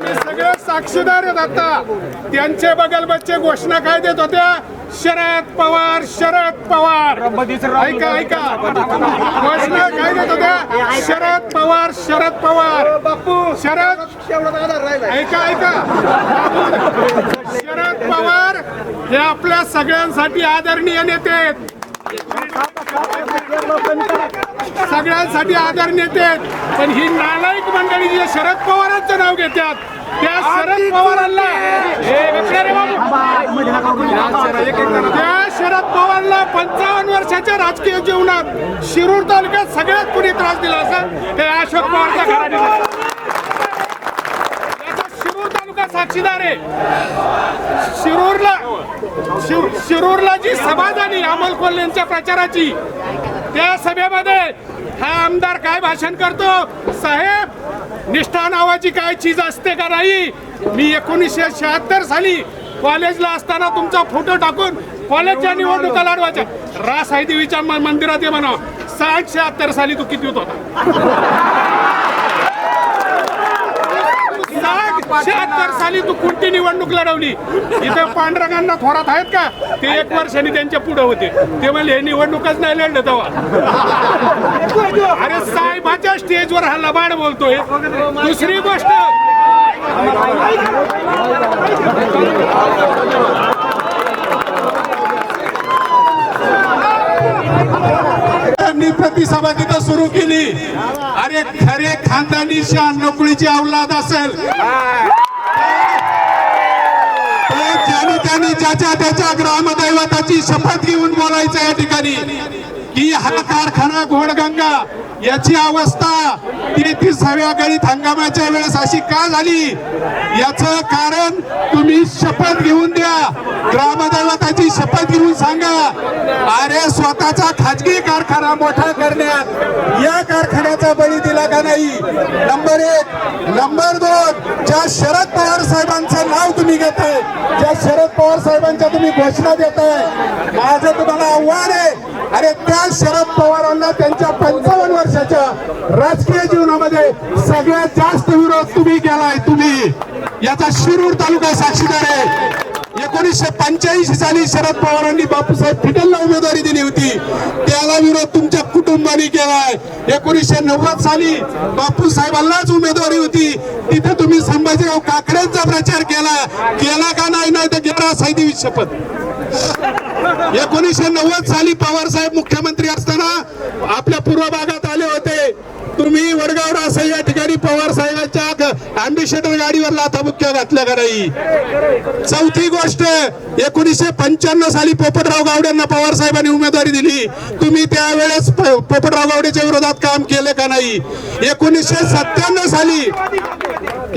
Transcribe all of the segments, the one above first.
सगळे साक्षीदार आहेत आता. त्यांचे बगल बच्चे घोषणा काय देत होत्या? शरद पवार शरद पवार. ऐका ऐका. घोषणा काय देत होत्या? शरद पवार शरद पवार. बापू. शरद ऐका ऐका. शरद पवार हे आपल्या सगळ्यांसाठी आदरणीय नेते आहेत. सगळ्यांसाठी आदर नेते पण ही नालायक मंडळी जी शरद पवारांचं नाव घेतात. त्या शरद पवारांना हे. त्या शरद पवारला पंचावन्न वर्षाच्या राजकीय जीवनात शिरूर तालुक्यात सगळ्यात कुणी त्रास दिला असं हे अशोक शिरूर तालुका साक्षीदार आहे. शिरूरला शिरूरला जी सभा झाली अमोल कोल्हेंच्या प्रचाराची त्या सभेमध्ये हा आमदार काय भाषण करतो? साहेब निष्ठा नावाची काय चीज असते का नाही? मी एकोणीसशे शहात्तर साली कॉलेजला असताना तुमचा फोटो टाकून कॉलेजच्या निवडणुका लढवायच्या. रास देवीच्या मंदिरात ये म्हणा. साठ शहात्तर साली तू किती होता साठ शहात्तर साली तू कोणती निवडणूक लढवली? इथे पांडुरंगांना थोरात आहेत का? ते एक वर्षांनी त्यांच्या पुढे होते. ते म्हणले हे निवडणूकच नाही लढलं तेव्हा. अरे साहेबाच्या स्टेजवर हा लबाड बोलतोय. दुसरी गोष्ट त्यांनी सभा तिथं सुरू केली. अरे खरे खानदानी शान नोकरीची अवलाद असेल. तर ज्याने त्याने ज्याच्या त्याच्या ग्रामदैवताची शपथ घेऊन बोलायचं या ठिकाणी. की हा कारखाना घोडगंगा. याची अवस्था तेहतीसाव्या गणित हंगामाच्या वेळेस अशी का झाली? याच कारण तुम्ही शपथ घेऊन द्या. ग्रामदैवताची शपथ घेऊन सांगा. अरे स्वतःचा खाजगी कारखाना मोठा करण्यात या कारखान्याचा बळी दिला का नाही? नंबर एक. नंबर दोन. ज्या शरद पवार साहेबांचं नाव तुम्ही घेताय ज्या शरद पवार साहेबांच्या तुम्ही घोषणा देताय माझं तुम्हाला आव्हान आहे. अरे त्या शरद पवारांना त्यांच्या पंचावन्न वर्षाच्या राजकीय जीवनामध्ये सगळ्यात जास्त विरोध तुम्ही केलाय तुम्ही. याचा शिरूर तालुका साक्षीदार आहे. एकोणीसशे पंच्याऐंशी साली शरद पवारांनी बापूसाहेब फिटलला उमेदवारी दिली होती. त्याला विरोध तुमच्या कुटुंबाने केलाय. एकोणीसशे नव्वद साली बापूसाहेबांनाच उमेदवारी होती. तिथे तुम्ही संभाजीराव काकड्यांचा प्रचार केला. केला का नाही नाही तर गेला साहित्य शपथ एकोणीसशे नव्वद साली पवार साहेब मुख्यमंत्री असताना आपल्या पूर्व भागात आले होते तुम्ही असं या ठिकाणी पवार साहेबांच्या अँबिशेटर गाडीवर लाथाबुक्क्या घातल्या का नाही? चौथी गोष्ट एकोणीसशे पंच्याण्णव साली पोपटराव गावड्यांना पवार साहेबांनी उमेदवारी दिली. तुम्ही त्यावेळेस पोपटराव गावडेच्या विरोधात काम केले का नाही? एकोणीसशे सत्त्याण्णव साली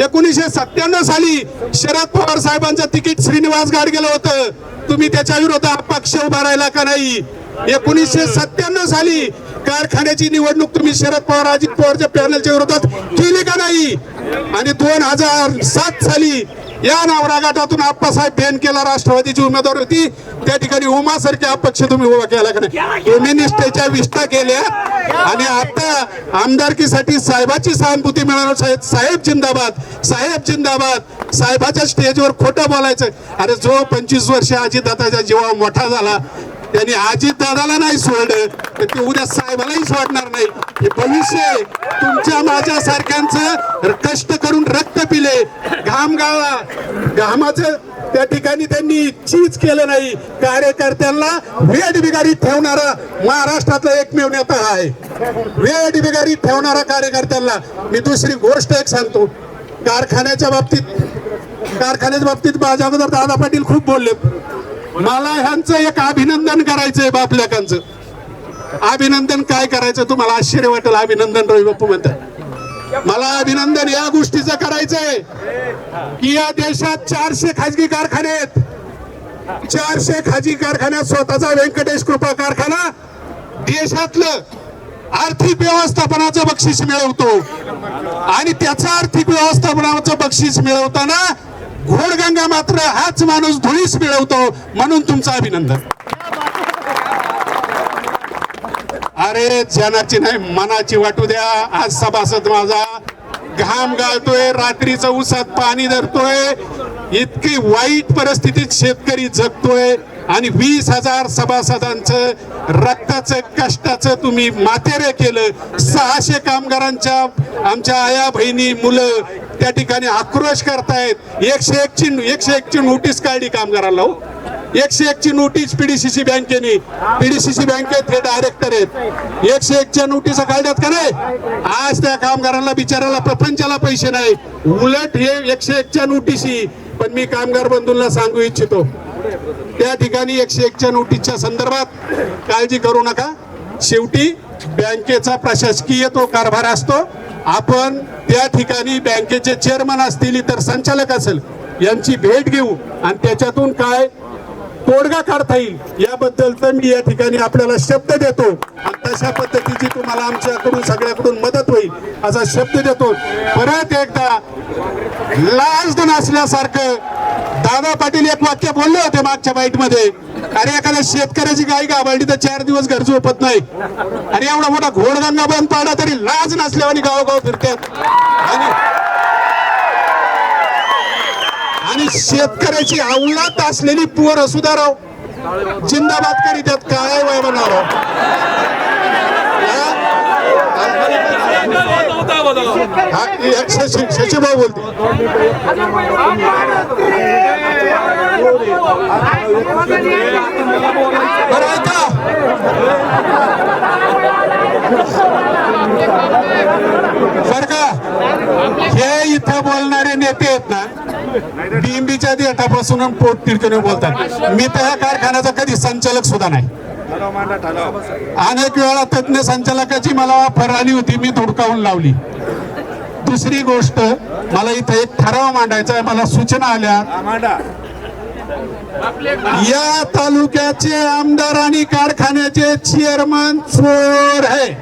एकोणीसशे सत्त्याण्णव साली शरद पवार साहेबांचं तिकीट श्रीनिवास गाड गेलं होतं. तुम्ही त्याच्या विरोधात पक्ष उभा राहिला का नाही? एकोणीसशे सत्त्याण्णव साली कारखान्याची निवडणूक तुम्ही शरद पवार अजित पवारच्या पॅनलच्या विरोधात केली का नाही? आणि दोन हजार सात साली या नावरा गटातून आप्पासाहेब फॅन केला राष्ट्रवादीची उमेदवार होती. त्या ठिकाणी उमासारखे अपक्ष तुम्ही उभा केला का नाही? तुम्ही निष्ठेच्या विष्ठा केल्या. आणि आता आमदारकीसाठी साहेबाची सहानुभूती मिळणार साहेब साहेब जिंदाबाद. साहेब जिंदाबाद. साहेबाच्या स्टेजवर खोटं बोलायचं. अरे जो पंचवीस वर्ष अजितदाताच्या जीवा मोठा झाला त्यांनी अजित दादाला नाही सोडलं तर ते उद्या साहेबालाही सोडणार नाही. हे भविष्य आहे. तुमच्या माझ्या सारख्यांचं कष्ट करून रक्त पिले. घाम गाळा. घामाचं त्या ठिकाणी त्यांनी चीज केलं नाही. कार्यकर्त्यांना वेट बिगारी ठेवणारा महाराष्ट्रातला एकमेव नेता आहे. वेट बिगारी ठेवणारा कार्यकर्त्यांना मी दुसरी गोष्ट एक सांगतो. कारखान्याच्या बाबतीत कारखान्याच्या बाबतीत माझ्या अगोदर दादा पाटील खूप बोलले. मला ह्यांचं एक अभिनंदन करायचंय बापलेकांचं अभिनंदन काय करायचं तुम्हाला आश्चर्य वाटेल अभिनंदन रवी बापू म्हणतात. मला अभिनंदन या गोष्टीचं करायचंय की या देशात चारशे खाजगी कारखाने आहेत. चारशे खाजगी कारखान्यात स्वतःचा व्यंकटेश कृपा कारखाना देशातलं आर्थिक व्यवस्थापनाचं बक्षीस मिळवतो. आणि त्याचं आर्थिक व्यवस्थापनाचं बक्षीस मिळवताना घोडगंगा मात्र हाच माणूस धुळीस मिळवतो म्हणून तुमचं अभिनंदन. अरे ज्ञानाची नाही मनाची वाटू द्या. आज सभासद माझा घाम गाळतोय रात्रीचं उसात पाणी धरतोय. इतकी वाईट परिस्थितीत शेतकरी जगतोय आणि वीस हजार सभासदांचं रक्ताचं कष्टाचं तुम्ही मातेरे केलं. सहाशे कामगारांच्या आमच्या आया बहिणी मुलं त्या ठिकाणी आक्रोश करतायत. एकशे एकची एकशे एकची नोटीस काढली कामगाराला हो. एकशे एकची नोटीस पीडीसीसी बँकेने. पीडीसीसी बँकेत हे डायरेक्टर आहेत. एकशे एकच्या नोटीस काढल्यात का नाही? आज त्या कामगारांना बिचाराला प्रपंचाला पैसे नाही. उलट हे एकशे एकच्या नोटीसी पण मी कामगार बंधूंना सांगू इच्छितो. त्या ठिकाणी एकशे एकच्या नोटीसच्या संदर्भात काळजी करू नका. शेवटी बँकेचा प्रशासकीय तो कारभार असतो. आपण त्या ठिकाणी बँकेचे चेअरमन असतील इतर संचालक असेल यांची भेट घेऊ. आणि त्याच्यातून काय तोडगा काढता येईल. याबद्दल मी या ठिकाणी आपल्याला शब्द देतो. आणि तशा पद्धतीची तुम्हाला आमच्याकडून सगळ्याकडून मदत होईल असा शब्द देतो. परत एकदा लाज नसल्यासारखं दादा पाटील एक वाक्य बोलले होते मागच्या बाईटमध्ये. अरे एखाद्या शेतकऱ्याची गाय गाभाळली तर चार दिवस घर झोपत नाही. अरे एवढा मोठा घोडगंगा बंद पाडा तरी लाज नसल्यावानी गावोगाव फिरतात आणि आणि शेतकऱ्याची अवलात असलेली पोरं सुद्धा राव. जिंदाबाद त्यात काय वय म्हणावं शशीभाऊ बोलते. बरं बर का? हे इथं बोलणारे नेते आहेत ना बिंबीच्या देठापासून पोट तिडकीने बोलतात. मी तर ह्या कारखान्याचा कधी संचालक सुद्धा नाही. अनेक वेळा तज्ञ संचालकाची मला ऑफर आली होती मी धुडकावून लावली. दुसरी गोष्ट मला इथं एक ठराव मांडायचा आहे मला सूचना आल्या. या तालुक्याचे आमदार आणि कारखान्याचे चेअरमन चोर आहे.